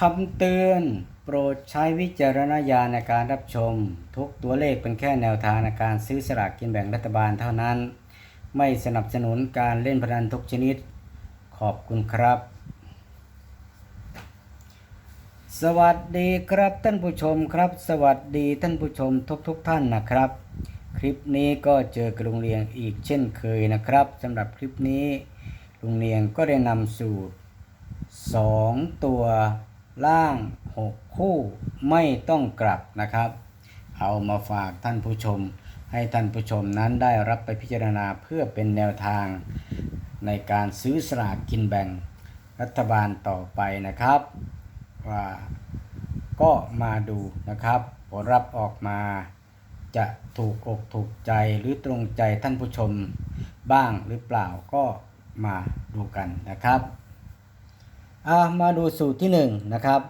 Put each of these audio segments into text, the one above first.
คำเตือน โปรดใช้วิจารณญาณในการรับชม ทุกตัวเลขเป็นแค่แนวทางในการซื้อสลากกินแบ่งรัฐบาลเท่านั้น ไม่สนับสนุนการเล่นพนันทุกชนิด ขอบคุณครับ สวัสดีครับท่านผู้ชมครับ สวัสดีท่านผู้ชมทุกๆทท่านนะครับ คลิปนี้ก็เจอกรุงเรียงอีกเช่นเคยนะครับสำหรับคลิปนี้ลุงเรียงก็ได้นำสูตรสองตัว ล่างหกคู่ไม่ต้องกลับนะครับ เอามาฝากท่านผู้ชม ให้ท่านผู้ชมนั้นได้รับไปพิจารณาเพื่อเป็นแนวทางในการซื้อสลากกินแบ่งรัฐบาลต่อไปนะครับ ว่าก็มาดูนะครับ ผลลัพธ์ออกมาจะถูกอกถูกใจหรือตรงใจท่านผู้ชมบ้างหรือเปล่าก็มาดูกันนะครับ อะมาดูสูตรที่หนึ่งนะครับ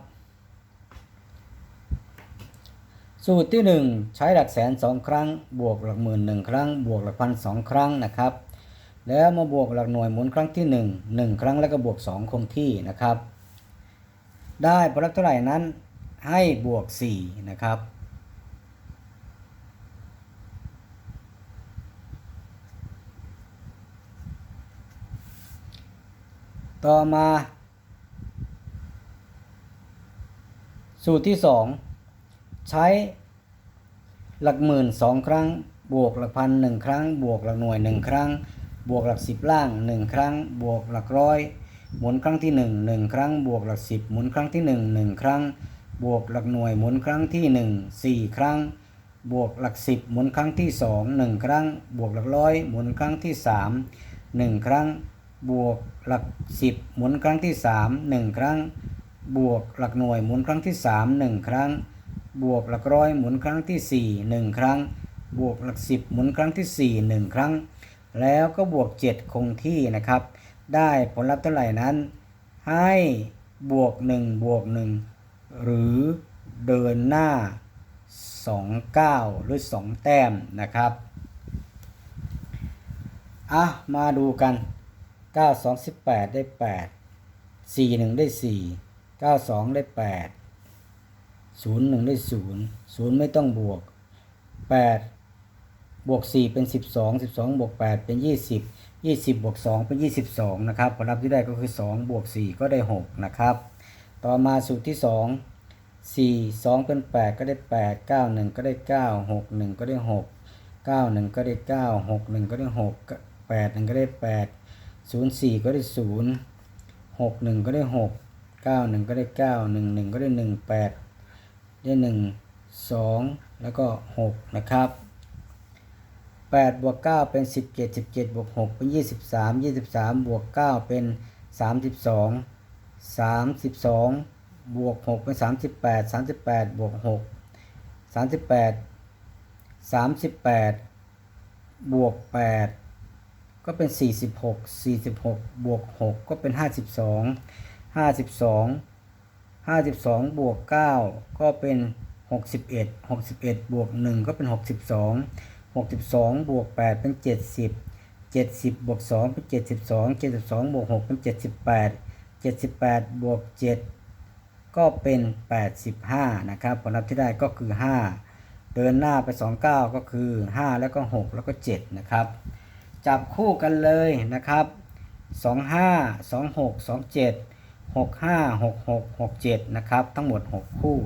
สูตรที่หนึ่งใช้หลักแสนสองครั้ง บวกหลักหมื่นหนึ่งครั้ง บวกหลักพันสองครั้งนะครับ แล้วมาบวกหลักหน่วยหมุนครั้งที่หนึ่งหนึ่งครั้งแล้วก็บวกสองคงที่นะครับ ได้ผลลัพธ์เท่าไหร่นั้นให้บวกสี่นะครับต่อมา สูตรที่ 2 ใช้หลักหมื่นสองครั้ง บวกหลักพันหนึ่งครั้ง บวกหลักหน่วยหนึ่งครั้ง บวกหลักสิบล่างหนึ่งครั้ง บวกหลักร้อยหมุนครั้งที่หนึ่งหนึ่งครั้ง บวกหลักสิบหมุนครั้งที่หนึ่งหนึ่งครั้ง บวกหลักหน่วยหมุนครั้งที่หนึ่งสี่ครั้ง บวกหลักสิบหมุนครั้งที่สองหนึ่งครั้ง บวกหลักร้อยหมุนครั้งที่สามหนึ่งครั้ง บวกหลักสิบหมุนครั้งที่สามหนึ่งครั้ง บวกหลักหน่วยหมุนครั้งที่สามหนึ่งครั้ง บวกหลักร้อยหมุนครั้งที่สี่หนึ่งครั้ง บวกหลักสิบหมุนครั้งที่สี่หนึ่งครั้ง แล้วก็บวกเจ็ดคงที่นะครับ ได้ผลลัพธ์เท่าไหร่นั้น ให้บวกหนึ่งบวกหนึ่งหรือเดินหน้าสองเก้าหรือสองแต้มนะครับอะมาดูกัน 9 2 18 ได้ 8 4 1 ได้ 4 9 2ได้8 0 1ได้0 0ไม่ต้องบวก8บวก4เป็น12 12บวก8เป็น20 20บวก2เป็น22นะครับผลลัพธ์ที่ได้ก็คือ2บวก4ก็ได้6นะครับต่อมาสูตรที่2 4 2เป็น8ก็ได้8 9 1ก็ได้9 6 1ก็ได้6 9 1ก็ได้9 6 1ก็ได้6 8 1ก็ได้8 0 4ก็ได้0 6 1ก็ได้6 9 1ก็ได้9 1 1ก็ได้1 8ได้1 2แล้วก็6นะครับ8บวก9เป็น17 17บวก6เป็น23 23บวก9เป็น32 32บวก6เป็น38 38บวก6 38 38บวก8ก็เป็น46 46บวก6ก็เป็น52 52 52บ วก9ก็เป็น61 61บวก1ก็เป็น62 62บวก8เป็น70 70บวก2เป็น72 72บวก6เป็น78 78บวก7ก็เป็น85นะครับผลลัพธ์ที่ได้ก็คือ5เดินหน้าไป 29 ก็คือ 5 แล้วก็ 6 แล้วก็ 7 นะครับ จับคู่กันเลยนะครับ 25 26 27 65 66 67 นะครับ ทั้งหมด 6 คู่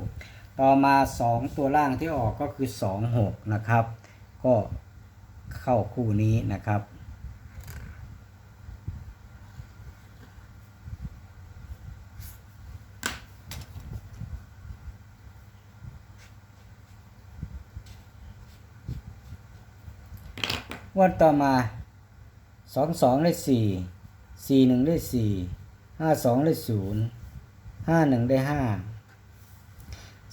ต่อมา 2 ตัวล่างที่ออกก็คือ 26 นะครับ ก็เข้าคู่นี้นะครับวันต่อมาสองสองได้สี่สี่หนึ่งได้สี่ ห้าสองได้ศูนย์ห้าหนึ่งได้ห้า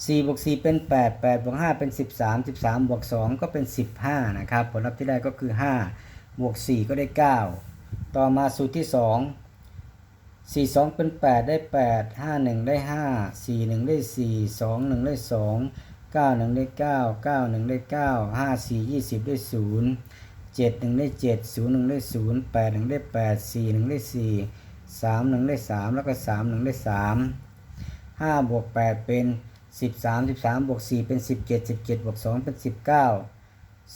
สี่บวกสี่เป็นแปดแปดบวกห้าเป็นสิบสามสิบสามบวกสองก็เป็นสิบห้านะครับ ผลลัพธ์ที่ได้ก็คือห้าบวกสี่ก็ได้เก้าต่อมาสูตรที่สองสี่สองเป็นแปดได้แปดห้าหนึ่งได้ห้าสี่หนึ่งได้สี่สองหนึ่งได้สองเก้าหนึ่งได้เก้าเก้าหนึ่งได้เก้าห้าสี่ยี่สิบได้ศูนย์เจ็ดหนึ่งได้เจ็ดศูนย์หนึ่งได้ศูนย์แปดหนึ่งได้แปดสี่หนึ่งได้สี่ สามหนึ่งได้สามแล้วก็สามหนึ่งได้สามห้าบวกแปดเป็นสิบสามสิบสามบวกสี่เป็นสิบเจ็ดสิบเจ็ดบวกสองเป็นสิบเก้า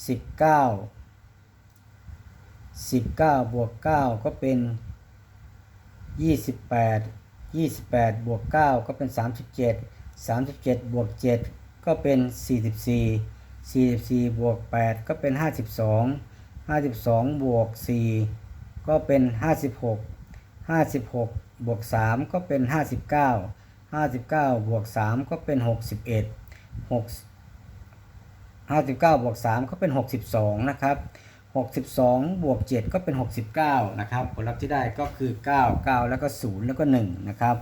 สิบเก้าสิบเก้าบวกเก้าก็เป็นยี่สิบแปดยี่สิบแปดบวกเก้าก็เป็นสามสิบเจ็ดสามสิบเจ็ดบวกเจ็ดก็เป็นสี่สิบสี่สี่สิบสี่บวกแปดก็เป็นห้าสิบสองห้าสิบสองบวกสี่ก็เป็นห้าสิบหก ห้าสิบหกบวกสามก็เป็นห้าสิบเก้าห้าสิบเก้าบวกสามก็เป็นหกสิบเอ็ดหกห้าสิบเก้าบวกสามก็เป็นหกสิบสองนะครับหกสิบสองบวกเจ็ดก็เป็นหกสิบเก้านะครับผลลัพธ์ที่ได้ก็คือเก้าเก้าแล้วก็ศูนย์แล้วก็หนึ่งนะครับ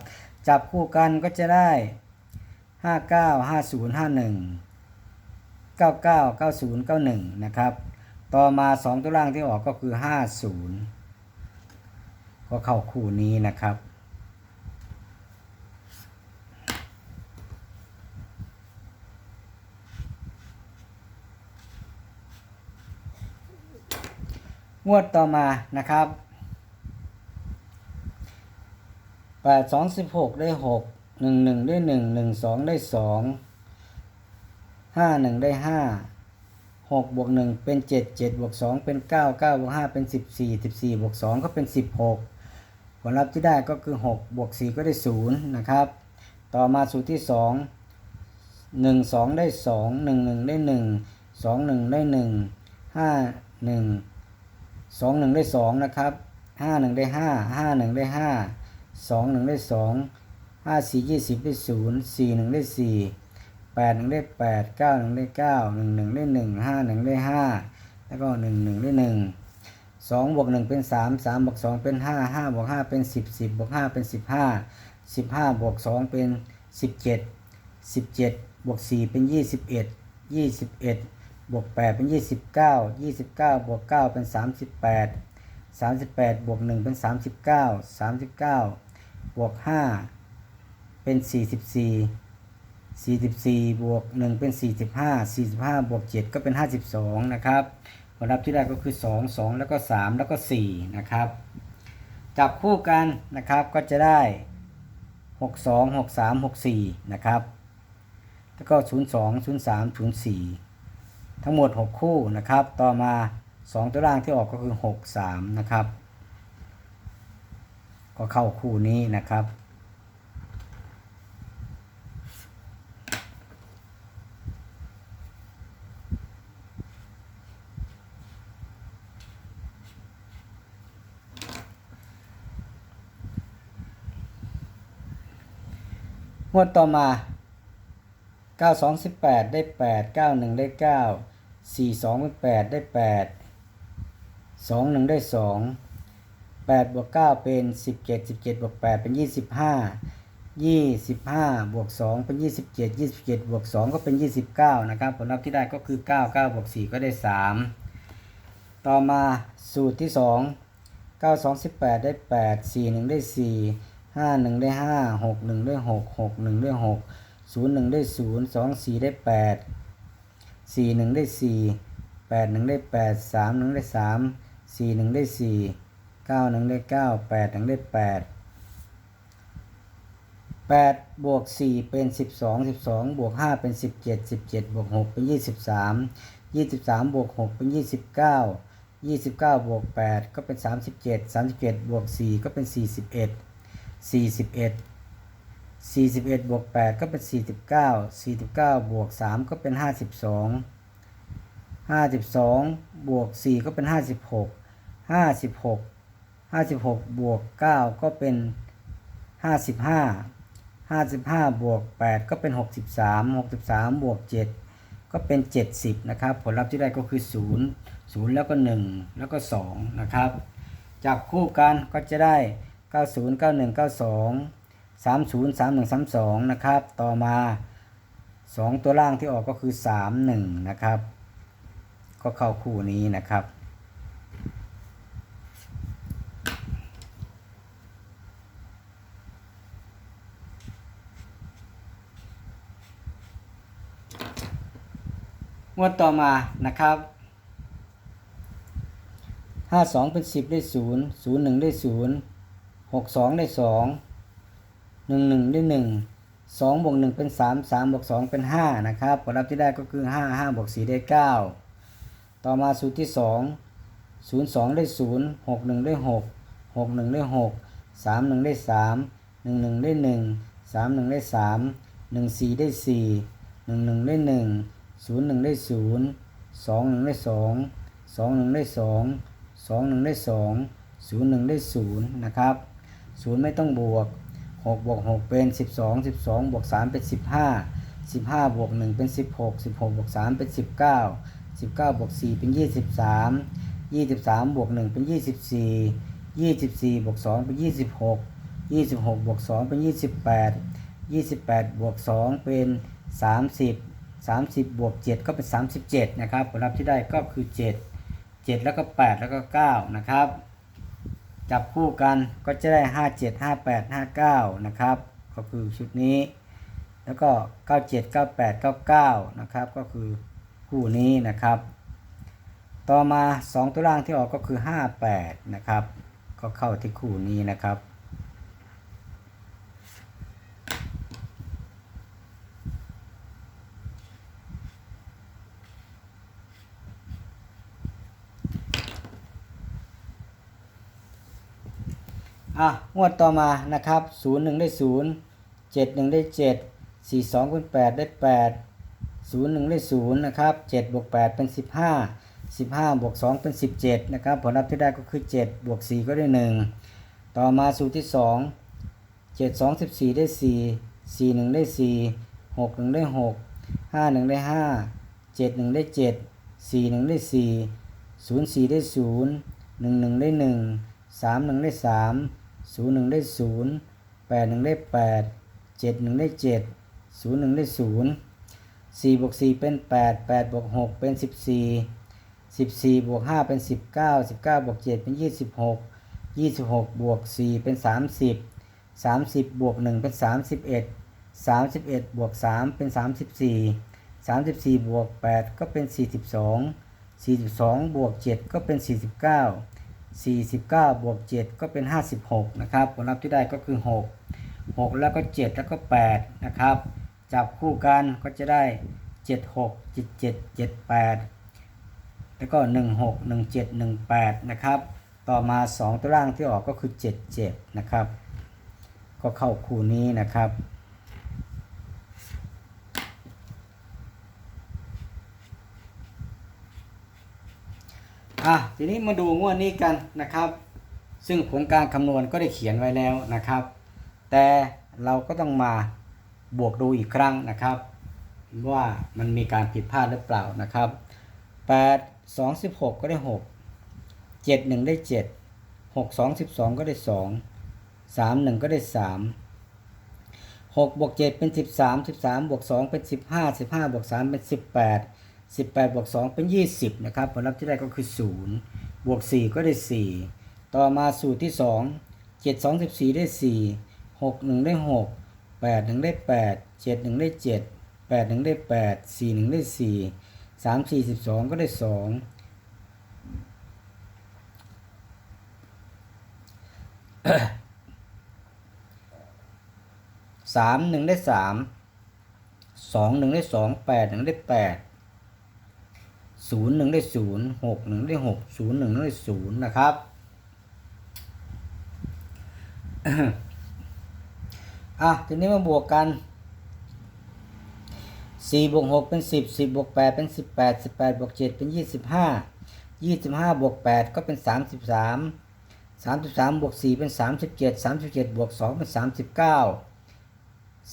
จับคู่กันก็จะได้ห้าเก้าห้าศูนย์ห้าหนึ่งเก้าเก้าเก้าศูนย์เก้าหนึ่งนะครับต่อมาสองตัวล่างที่ออกก็คือห้าศูนย์ ก็เข้าคู่นี้นะครับ งวดต่อมานะครับแปดสองสิบหกได้หกหนึ่งหนึ่งได้หนึ่งหนึ่งสองได้สองห้าหนึ่งได้ห้าหกบวกหนึ่งเป็นเจ็ดเจ็ดบวกสองเป็นเก้าเก้าบวกห้าเป็นสิบสี่สิบสี่บวกสองก็เป็นสิบหก ลลัพธ์ที่ได้ก็คือหกบวกสี่ก็ได้ศูนย์นะครับ ต่อมาสูตรที่สองหนึ่งสองได้สองหนึ่งหนึ่งได้หนึ่งสองหนึ่งได้หนึ่งห้าหนึ่งสองหนึ่งได้สองนะครับห้าหนึ่งได้ห้าห้าหนึ่งได้ห้าสองหนึ่งได้สองห้าสี่ยี่สิบได้ศูนย์สี่หนึ่งได้สี่แปดหนึ่งได้แปดเก้าหนึ่งได้เก้าหนึ่งหนึ่งได้หนึ่งห้าหนึ่งได้ห้าแล้วก็หนึ่งหนึ่งได้หนึ่ง สองบวกหนึ่งเป็นสามสามบวกสองเป็นห้าห้าบวกห้าเป็นสิบสิบบวกห้าเป็นสิบห้าสิบห้าบวกสองเป็นสิบเจ็ดสิบเจ็ดบวกสี่เป็นยี่สิบเอ็ดยี่สิบเอ็ดบวกแปดเป็นยี่สิบเก้ายี่สิบเก้าบวกเก้าเป็นสามสิบแปดสามสิบแปดบวกหนึ่งเป็นสามสิบเก้าสามสิบเก้าบวกห้าเป็นสี่สิบสี่สี่สิบสี่บวกหนึ่งเป็นสี่สิบห้าสี่สิบห้าบวกเจ็ดก็เป็นห้าสิบสองนะครับ ผลลัพธ์ที่ได้ก็คือสองสองแล้วก็สามแล้วก็สี่นะครับ จับคู่กันนะครับก็จะได้หกสองหกสามหกสี่นะครับ แล้วก็ศูนย์สองศูนย์สามศูนย์สี่ทั้งหมด 6 คู่นะครับ ต่อมา 2 ตัวล่างที่ออกก็คือ 6 3 นะครับ ก็เข้าคู่นี้นะครับ วดต่อมา 9218 ได้ 8 91 ได้ 9 42 8 ได้ 8 21 ได้ 2 8 บวก 9 เป็น 17 17 บวก 8 เป็น 25 25 บวก 2 เป็น 27 27 บวก 2 ก็เป็น 29 นะครับ ผลลัพธ์ที่ได้ก็คือ 9 9 บวก 4 ก็ได้ 3 ต่อมาสูตรที่ 2 928ได้ 8 4 1 ได้ 4 ห้าหนึ่งได้ห้าหกหนึ่งได้หกหกหนึ่งได้หกศูนย์หนึ่งได้ศูนย์สองสี่ได้แปดสี่หนึ่งได้สี่แปดหนึ่งได้แปดสามหนึ่งได้สามสี่หนึ่งได้สี่เก้าหนึ่งได้เก้าแปดหนึ่งได้แปดแปดบวกสี่เป็นสิบสองสิบสองบวกห้าเป็นสิบเจ็ดสิบเจ็ดบวกหกเป็นยี่สิบสามยี่สิบสามบวกหกเป็นยี่สิบเก้ายี่สิบเก้าบวกแปดก็เป็นสามสิบเจ็ดสามสิบเจ็ดบวกสี่ก็เป็นสี่สิบเอ็ด สี่สิบเอ็ด41 บวก 8 ก็เป็น 49 49 บวก 3 ก็เป็น 52 52 บวก 4 ก็เป็น 56 56 56 บวก 9 ก็เป็น 55 55 บวก 8 ก็เป็น 63 63 บวก 7 ก็เป็น 70 นะครับ ผลลัพธ์ที่ได้ก็คือ 0 0 แล้วก็ 1 แล้วก็ 2 นะครับจับคู่กันก็จะได้ 90 91 92สามศูนย์สามหนึ่งสามสองนะครับ ต่อมาสองตัวล่างที่ออกก็คือสามหนึ่งนะครับ ก็เข้าคู่นี้นะครับ งวดต่อมานะครับห้าสองเป็นสิบได้ศูนย์ศูนย์หนึ่งได้ศูนย์ หกสองได้สองหนึ่งหนึ่งได้หนึ่งสองบวกหนึ่งเป็นสามสามบวกสองเป็นห้านะครับผลลัพธ์ที่ได้ก็คือห้าห้าบวกสี่ได้เก้าต่อมาสูตรที่สองศูนย์สองได้ศูนย์หกหนึ่งได้หกหกหนึ่งได้หกสามหนึ่งได้สามหนึ่งหนึ่งได้หนึ่งสามหนึ่งได้สามหนึ่งสี่ได้สี่หนึ่งหนึ่งได้หนึ่งศูนย์หนึ่งได้ศูนย์สองหนึ่งได้สองสองหนึ่งได้สองสองหนึ่งได้สองศูนย์หนึ่งได้ศูนย์นะครับ ศูนย์ไม่ต้องบวกหกบวกหกเป็นสิบสองสิบสองบวกสามเป็นสิบห้าสิบห้าบวกหนึ่งเป็นสิบหกสิบหกบวกสามเป็นสิบเก้าสิบเก้าบวกสี่เป็นยี่สิบสามยี่สิบสามบวกหนึ่งเป็นยี่สิบสี่ยี่สิบสี่บวกสองเป็นยี่สิบหกยี่สิบหกบวกสองเป็นยี่สิบแปดยี่สิบแปดบวกสองเป็นสามสิบสามสิบบวกเจ็ดก็เป็นสามสิบเจ็ดนะครับผลลัพธ์ที่ได้ก็คือเจ็ดเจ็ดแล้วก็แปดแล้วก็เก้านะครับ จับคู่กันก็จะได้ 5 7 5 8 5 9 นะครับ ก็คือชุดนี้ แล้วก็ 9 7 9 8 9 9 นะครับ ก็คือคู่นี้นะครับ ต่อมา 2 ตัวล่างที่ออกก็คือ 5 8 นะครับ ก็เข้าที่คู่นี้นะครับ อะงวดต่อมานะครับ 0 1 ได้ 0 7 1 ได้ 7 4 2คูณ8ได้ 8 0 1 ได้ 0 นะครับ 7 บวก 8 เป็น 15 15 บวก 2 เป็น 17 นะครับ ผลลัพธ์ที่ได้ก็คือ 7 บวก 4 ก็ได้ 1 ต่อมาสูตรที่ 2 7 2 14 ได้ 4 4 1 ได้ 4 6 1 ได้ 6 5 1 ได้ 5 7 1 ได้ 7 4 1 ได้ 4 0 4 ได้ 0 1 1 ได้ 1 3 1 ได้ 3 ศูนย์หนึ่งได้ศูนย์แปดหนึ่งได้แปดเจ็ดหนึ่งได้เจ็ดศูนย์หนึ่งได้ศูนย์สี่บวกสี่เป็นแปดแปดบวกหกเป็นสิบสี่สิบสี่บวกห้าเป็นสิบเก้าสิบเก้าบวกเจ็ดเป็นยี่สิบหกยี่สิบหกบวกสี่เป็นสามสิบสามสิบบวกหนึ่งเป็นสามสิบเอ็ดสามสิบเอ็ดบวกสามเป็นสามสิบสี่สามสิบสี่บวกแปดก็เป็นสี่สิบสองสี่สิบสองบวกเจ็ดก็เป็นสี่สิบเก้า 49 บวก 7 ก็เป็น 56 นะครับ ผลลัพธ์ที่ได้ก็คือ 6 6 แล้วก็ 7 แล้วก็ 8 นะครับ จับคู่กันก็จะได้ 76 77 78 แล้วก็ 16 17 18 นะครับ ต่อมา 2 ตัวล่างที่ออกก็คือ 77 นะครับ ก็เข้าคู่นี้นะครับ อะทีนี้มาดูงวดนี้กันนะครับ ซึ่งผลการคำนวณก็ได้เขียนไว้แล้วนะครับ แต่เราก็ต้องมาบวกดูอีกครั้งนะครับ ว่ามันมีการผิดพลาดหรือเปล่านะครับ8 2 16 ก็ได้ 6 7 1 ได้ 7 6 2 12 ก็ได้ 2 3 1 ก็ได้ 3 6บวก7เป็น 13 13บวก2เป็น 15 15บวก3เป็น 18 18 บวก 2 เป็น 20 นะครับผลลัพธ์ที่ได้ก็คือ 0 บวก 4 ก็ได้ 4 ต่อมาสูตรที่ 2 7 2 14 ได้ 4 6 1 ได้ 6 8 1 ได้ 8 7 1 ได้ 7 8 1 ได้ 8 4 1 ได้ 4 3 4 12 ก็ได้ 2 สามหนึ่งได้สามสองหนึ่งได้สองแปดหนึ่งได้แปด ศูนย์หนึ่งได้ศูนย์หกหนึ่งได้หกศูนย์หนึ่งได้ศูนย์นะครับ อะ ทีนี้มาบวกกันสี่บวกหกเป็นสิบสิบบวกแปดเป็นสิบแปดสิบแปดบวกเจ็ดเป็นยี่สิบห้ายี่สิบห้าบวกแปดก็เป็นสามสิบสามสามสิบสามบวกสี่เป็นสามสิบเจ็ดสามสิบเจ็ดบวกสองเป็นสามสิบเก้า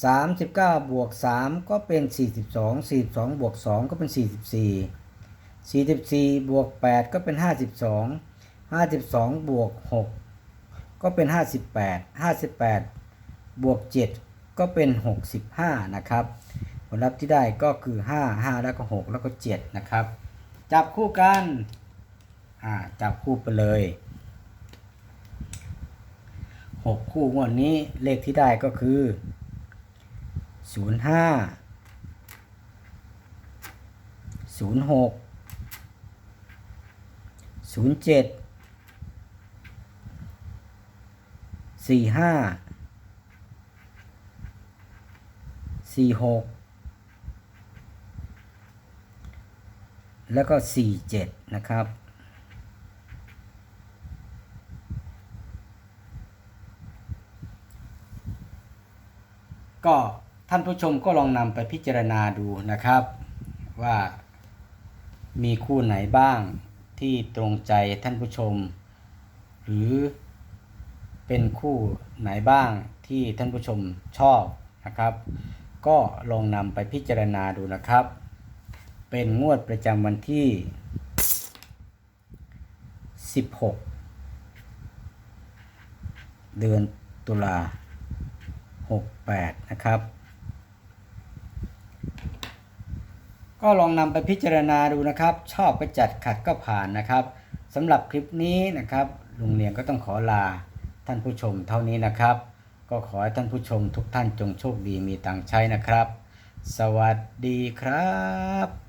สามสิบเก้าบวกสามก็เป็นสี่สิบสองสี่สองบวกสองก็เป็นสี่สิบสี่ สี่สิบสี่บวกแปดก็เป็นห้าสิบสองห้าสิบสองบวกหกก็เป็นห้าสิบแปดห้าสิบแปดบวกเจ็ดก็เป็นหกสิบห้านะครับ ผลลัพธ์ที่ได้ก็คือห้าห้าแล้วก็หกแล้วก็เจ็ดนะครับ จับคู่กัน อ่า จับคู่ไปเลยหกคู่งวดนี้เลขที่ได้ก็คือศูนย์ห้า ศูนย์เจ็ดสี่ห้าสี่หกแล้วก็สี่เจ็ดนะครับก็ท่านผู้ชมก็ลองนำไปพิจารณาดูนะครับ ว่ามีคู่ไหนบ้าง ที่ตรงใจท่านผู้ชม หรือเป็นคู่ไหนบ้างที่ท่านผู้ชมชอบนะครับ ก็ลองนำไปพิจารณาดูนะครับ เป็นงวดประจำวันที่ 16 เดือนตุลา68 นะครับ ก็ลองนำไปพิจารณาดูนะครับ ชอบก็จัดขัดก็ผ่านนะครับสำหรับคลิปนี้นะครับลุงเลียงก็ต้องขอลาท่านผู้ชมเท่านี้นะครับ ก็ขอให้ท่านผู้ชมทุกท่านจงโชคดีมีตังค์ใช้นะครับ สวัสดีครับ